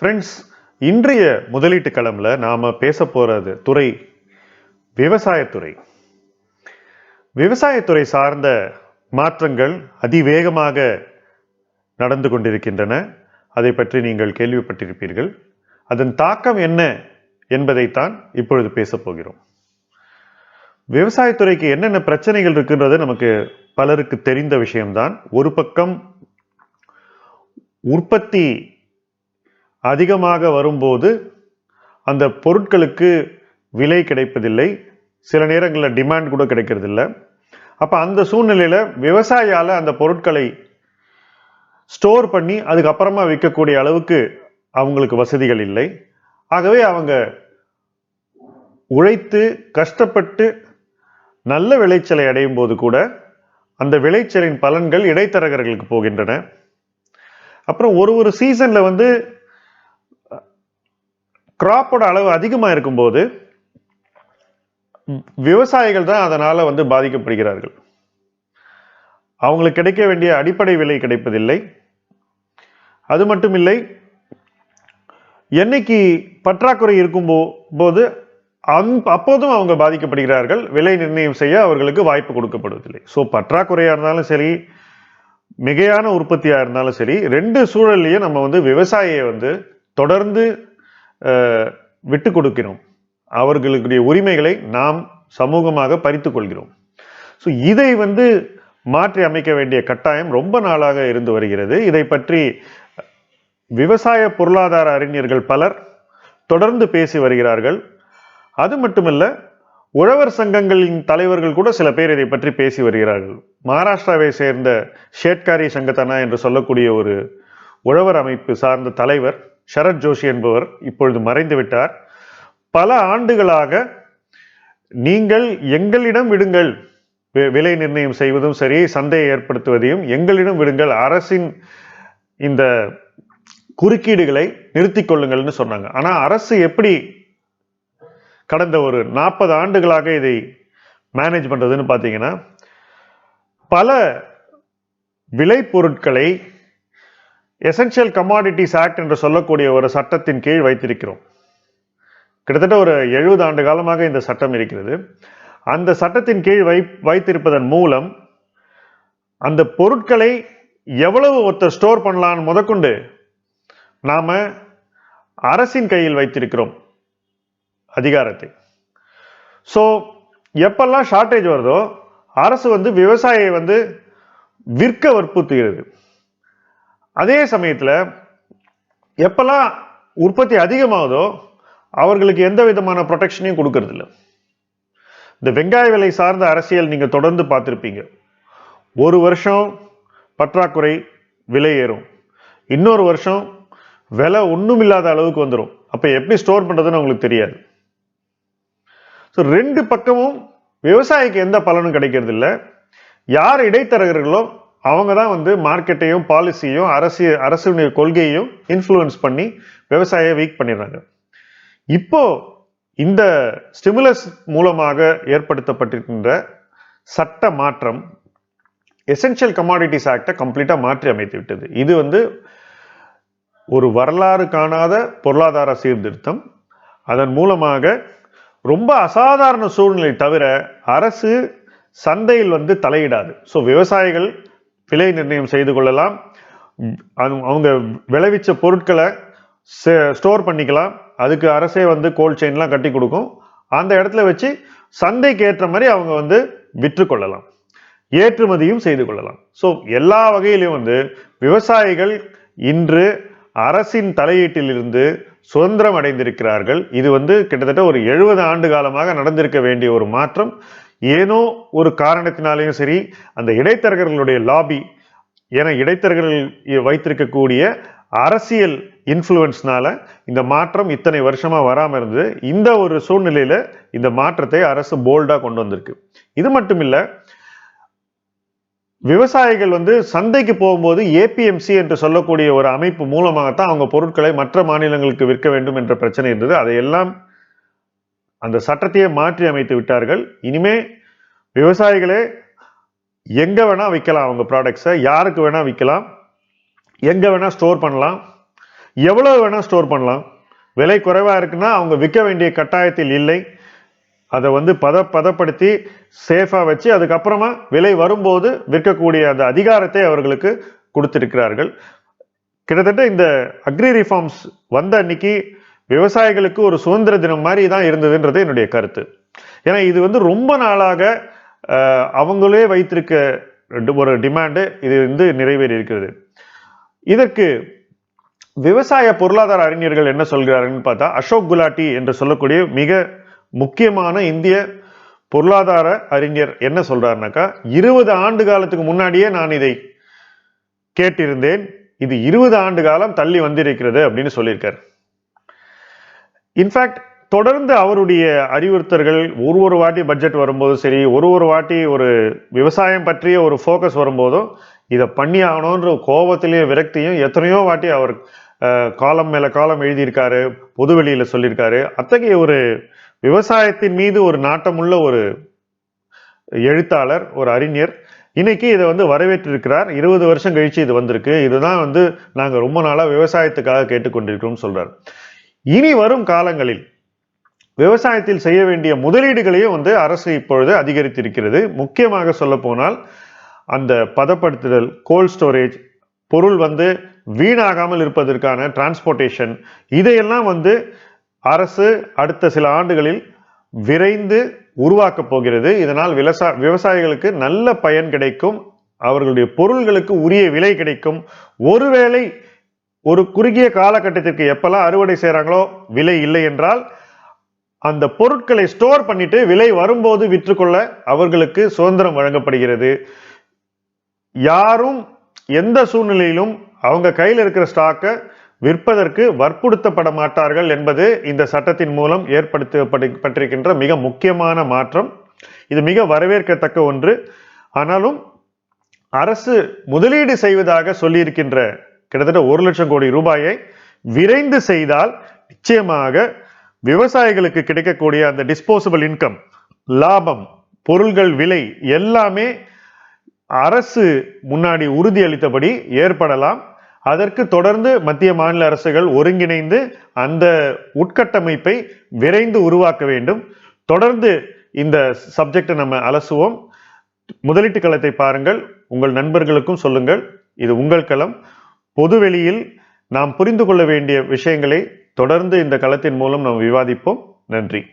Friends இன்றைய முதலீட்டு களமில் நாம் பேச போகிறது துறை விவசாயத்துறை விவசாயத்துறை சார்ந்த மாற்றங்கள் அதிவேகமாக நடந்து கொண்டிருக்கின்றன. அதை பற்றி நீங்கள் கேள்விப்பட்டிருப்பீர்கள். அதன் தாக்கம் என்ன என்பதைத்தான் இப்பொழுது பேசப் போகிறோம். விவசாயத்துறைக்கு என்னென்ன பிரச்சனைகள் இருக்கின்றது நமக்கு பலருக்கு தெரிந்த விஷயம்தான். ஒரு பக்கம் உற்பத்தி அதிகமாக வரும்போது அந்த பொருட்களுக்கு விலை கிடைப்பதில்லை. சில நேரங்களில் டிமாண்ட் கூட கிடைக்கிறதில்ல. அப்போ அந்த சூழ்நிலையில் விவசாயியால் அந்த பொருட்களை ஸ்டோர் பண்ணி அதுக்கப்புறமா விற்கக்கூடிய அளவுக்கு அவங்களுக்கு வசதிகள் இல்லை. ஆகவே அவங்க உழைத்து கஷ்டப்பட்டு நல்ல விளைச்சலை அடையும் போது கூட அந்த விளைச்சலின் பலன்கள் இடைத்தரகர்களுக்கு போகின்றன. அப்புறம் ஒரு ஒரு சீசனில் வந்து கிராப்போட அளவு அதிகமாக இருக்கும்போது விவசாயிகள் தான் அதனால் வந்து பாதிக்கப்படுகிறார்கள். அவங்களுக்கு கிடைக்க வேண்டிய அடிப்படை விலை கிடைப்பதில்லை. அது மட்டும் இல்லை என்னைக்கு பற்றாக்குறை இருக்கும் போது அந் அப்போதும் அவங்க பாதிக்கப்படுகிறார்கள். விலை நிர்ணயம் செய்ய அவர்களுக்கு வாய்ப்பு கொடுக்கப்படுவதில்லை. ஸோ பற்றாக்குறையாக இருந்தாலும் சரி மிகையான உற்பத்தியாக இருந்தாலும் சரி ரெண்டு சூழல்லையும் நம்ம வந்து விவசாயியை வந்து தொடர்ந்து விட்டு கொடுக்கிறோம். அவர்களுடைய உரிமைகளை நாம் சமூகமாக பறித்து கொள்கிறோம். ஸோ இதை வந்து மாற்றி அமைக்க வேண்டிய கட்டாயம் ரொம்ப நாளாக இருந்து வருகிறது. இதை பற்றி விவசாய பொருளாதார அறிஞர்கள் பலர் தொடர்ந்து பேசி வருகிறார்கள். அது மட்டுமல்ல உழவர் சங்கங்களின் தலைவர்கள் கூட சில பேர் இதை பற்றி பேசி வருகிறார்கள். மகாராஷ்டிராவை சேர்ந்த ஷேட்காரி சங்கத்தனா என்று சொல்லக்கூடிய ஒரு உழவர் அமைப்பு சார்ந்த தலைவர் சரத் ஜோஷி என்பவர் இப்பொழுது மறைந்து விட்டார். பல ஆண்டுகளாக நீங்கள் எங்களிடம் விடுங்கள். விலை நிர்ணயம் செய்வதும் சரி சந்தையை ஏற்படுத்துவதையும் எங்களிடம் விடுங்கள். அரசின் இந்த குறுக்கீடுகளை நிறுத்தி கொள்ளுங்கள்னு சொன்னாங்க. ஆனால் அரசு எப்படி கடந்த ஒரு நாற்பது ஆண்டுகளாக இதை மேனேஜ் பண்ணுறதுன்னு பார்த்தீங்கன்னா பல விளைபொருட்களை எசென்ஷியல் கமாடிட்டிஸ் ஆக்ட் என்று சொல்லக்கூடிய ஒரு சட்டத்தின் கீழ் வைத்திருக்கிறோம். கிட்டத்தட்ட ஒரு எழுபது ஆண்டு காலமாக இந்த சட்டம் இருக்கிறது. அந்த சட்டத்தின் கீழ் வை வைத்திருப்பதன் மூலம் அந்த பொருட்களை எவ்வளவு ஒருத்தர் ஸ்டோர் பண்ணலான்னு முதற்கொண்டு நாம் அரசின் கையில் வைத்திருக்கிறோம் அதிகாரத்தை. ஸோ எப்பெல்லாம் ஷார்ட்டேஜ் வருதோ அரசு வந்து விவசாயியை வந்து விற்க வற்புறுத்துகிறது. அதே சமயத்தில் எப்பெல்லாம் உற்பத்தி அதிகமாகுதோ அவர்களுக்கு எந்த விதமான ப்ரொடெக்ஷனையும் கொடுக்கறதில்ல. இந்த வெங்காய விலை சார்ந்த அரசியல் நீங்கள் தொடர்ந்து பார்த்துருப்பீங்க. ஒரு வருஷம் பற்றாக்குறை விலை ஏறும். இன்னொரு வருஷம் விலை ஒன்றும் இல்லாத அளவுக்கு வந்துடும் அப்போ எப்படி ஸ்டோர் பண்ணுறதுன்னு உங்களுக்கு தெரியாது. ஸோ ரெண்டு பக்கமும் விவசாயிக்கு எந்த பலனும் கிடைக்கிறது இல்லை யார் இடைத்தரகர்களோ அவங்க தான் வந்து மார்க்கெட்டையும் பாலிசியும் அரசு அரசுடைய கொள்கையையும் இன்ஃப்ளூயன்ஸ் பண்ணி விவசாயியை வீக் பண்ணிடுறாங்க. இப்போ இந்த ஸ்டிமுலஸ் மூலமாக ஏற்படுத்தப்பட்டிருக்கின்ற சட்ட மாற்றம் எசென்ஷியல் கமாடிட்டிஸ் ஆக்டை கம்ப்ளீட்டாக மாற்றி அமைத்து விட்டது. இது வந்து ஒரு வரலாறு காணாத பொருளாதார சீர்திருத்தம். அதன் மூலமாக ரொம்ப அசாதாரண சூழ்நிலை தவிர அரசு சந்தையில் வந்து தலையிடாது. ஸோ விவசாயிகள் விலை நிர்ணயம் செய்து கொள்ளலாம். அவங்க விளைவிச்ச பொருட்களை ஸ்டோர் பண்ணிக்கலாம். அதுக்கு அரசே வந்து கோல்ட் செயின்லாம் கட்டி கொடுக்கும். அந்த இடத்துல வச்சு சந்தைக்கு ஏற்ற மாதிரி அவங்க வந்து விற்றுக்கொள்ளலாம் ஏற்றுமதியும் செய்து கொள்ளலாம். ஸோ எல்லா வகையிலையும் வந்து விவசாயிகள் இன்று அரசின் தலையீட்டிலிருந்து சுதந்திரம் அடைந்திருக்கிறார்கள். இது வந்து கிட்டத்தட்ட ஒரு எழுபது ஆண்டு காலமாக நடந்திருக்க வேண்டிய ஒரு மாற்றம். ஏனோ ஒரு காரணத்தினாலேயும் சரி அந்த இடைத்தரகர்களுடைய லாபி என இடைத்தரகர்கள் வைத்திருக்கக்கூடிய அரசியல் இன்ஃப்ளூயன்ஸ்னால இந்த மாற்றம் இத்தனை வருஷமாக வராமல் இருந்தது. இந்த ஒரு சூழ்நிலையில் இந்த மாற்றத்தை அரசு போல்டாக கொண்டு வந்திருக்கு. இது மட்டும் இல்லை விவசாயிகள் வந்து சந்தைக்கு போகும்போது ஏபிஎம்சி என்று சொல்லக்கூடிய ஒரு அமைப்பு மூலமாகத்தான் அவங்க பொருட்களை மற்ற மாநிலங்களுக்கு விற்க வேண்டும் என்ற பிரச்சனை இருந்தது. அதையெல்லாம் அந்த சட்டத்தையே மாற்றி அமைத்து விட்டார்கள். இனிமே விவசாயிகளே எங்க வேணா விற்கலாம் அவங்க ப்ராடக்ட்ஸை யாருக்கு வேணா விற்கலாம் எங்க வேணா ஸ்டோர் பண்ணலாம். எவ்வளோ வேணால் ஸ்டோர் பண்ணலாம். விலை குறைவாக இருக்குன்னா அவங்க விற்க வேண்டிய கட்டாயத்தில் இல்லை. அதை வந்து பத பதப்படுத்தி சேஃபாக வச்சு அதுக்கப்புறமா விலை வரும்போது விற்கக்கூடிய அந்த அதிகாரத்தை அவர்களுக்கு கொடுத்திருக்கிறார்கள். கிட்டத்தட்ட இந்த அக்ரி ரிஃபார்ம்ஸ் வந்த அன்னைக்கு விவசாயிகளுக்கு ஒரு சுதந்திர தினம் மாதிரி தான் இருந்ததுன்றது என்னுடைய கருத்து. ஏன்னா இது வந்து ரொம்ப நாளாக அவங்களே வைத்திருக்க ரெண்டு- ஒரு டிமாண்டு இது வந்து நிறைவேறி இருக்கிறது. இதற்கு விவசாய பொருளாதார அறிஞர்கள் என்ன சொல்கிறாருன்னு பார்த்தா அசோக் குலாட்டி என்று சொல்லக்கூடிய மிக முக்கியமான இந்திய பொருளாதார அறிஞர் என்ன சொல்றாருனாக்கா இருபது ஆண்டு காலத்துக்கு முன்னாடியே நான் இதை கேட்டிருந்தேன். இது இருபது ஆண்டு காலம் தள்ளி வந்திருக்கிறது அப்படின்னு சொல்லியிருக்கார். இன்ஃபேக்ட் தொடர்ந்து அவருடைய அறிவுறுத்தல்கள் ஒரு ஒரு வாட்டி பட்ஜெட் வரும்போது சரி ஒரு ஒரு வாட்டி ஒரு விவசாயம் பற்றிய ஒரு ஃபோக்கஸ் வரும்போதும் இதை பண்ணி ஆகணுன்ற கோபத்திலையும் விரக்தியும் எத்தனையோ வாட்டி அவர் காலம் மேலே காலம் எழுதியிருக்காரு பொதுவெளியில் சொல்லியிருக்காரு. அத்தகைய ஒரு விவசாயத்தின் மீது ஒரு நாட்டமுள்ள ஒரு எழுத்தாளர் ஒரு அறிஞர் இன்னைக்கு இதை வந்து வரவேற்றிருக்கிறார். இருபது வருஷம் கழிச்சு இது வந்திருக்கு. இதுதான் வந்து நாங்கள் ரொம்ப நாளாக விவசாயத்துக்காக கேட்டுக்கொண்டிருக்கிறோம்னு சொல்கிறார் இனி வரும் காலங்களில் விவசாயத்தில் செய்ய வேண்டிய முதலீடுகளையும் வந்து அரசு இப்பொழுது அதிகரித்திருக்கிறது. முக்கியமாக சொல்ல போனால் அந்த பதப்படுத்துதல் கோல்ட் ஸ்டோரேஜ் பொருள் வந்து வீணாகாமல் இருப்பதற்கான டிரான்ஸ்போர்ட்டேஷன் இதையெல்லாம் வந்து அரசு அடுத்த சில ஆண்டுகளில் விரைந்து உருவாக்கப் போகிறது. இதனால் விவசா விவசாயிகளுக்கு நல்ல பயன் கிடைக்கும். அவர்களுடைய பொருள்களுக்கு உரிய விலை கிடைக்கும். ஒருவேளை ஒரு குறுகிய காலகட்டத்திற்கு எப்பெல்லாம் அறுவடை செய்கிறாங்களோ விலை இல்லை என்றால் அந்த பொருட்களை ஸ்டோர் பண்ணிட்டு விலை வரும்போது விற்றுக்கொள்ள அவர்களுக்கு சுதந்திரம் வழங்கப்படுகிறது. யாரும் எந்த சூழ்நிலையிலும் அவங்க கையில் இருக்கிற ஸ்டாக்கை விற்பதற்கு வற்புறுத்தப்பட மாட்டார்கள் என்பது இந்த சட்டத்தின் மூலம் ஏற்படுத்தப்பட்டிருக்கின்ற மிக முக்கியமான மாற்றம். இது மிக வரவேற்கத்தக்க ஒன்று. ஆனாலும் அரசு முதலீடு செய்வதாக சொல்லியிருக்கின்ற கிட்டத்தட்ட ஒரு லட்சம் கோடி ரூபாயை விரைந்து செய்தால் நிச்சயமாக விவசாயிகளுக்கு கிடைக்கக்கூடிய அந்த டிஸ்போசபிள் இன்கம் லாபம் பொருள்கள் விலை எல்லாமே அரசு முன்னாடி உறுதியளித்தபடி ஏற்படலாம். அதற்கு தொடர்ந்து மத்திய மாநில அரசுகள் ஒருங்கிணைந்து அந்த உட்கட்டமைப்பை விரைந்து உருவாக்க வேண்டும். தொடர்ந்து இந்த சப்ஜெக்டை நம்ம அலசுவோம். முதலீட்டு களத்தை பாருங்கள். உங்கள் நண்பர்களுக்கும் சொல்லுங்கள். இது உங்கள் களம். பொதுவெளியில் நாம் புரிந்து கொள்ள வேண்டிய விஷயங்களை தொடர்ந்து இந்த களத்தின் மூலம் நாம் விவாதிப்போம். நன்றி.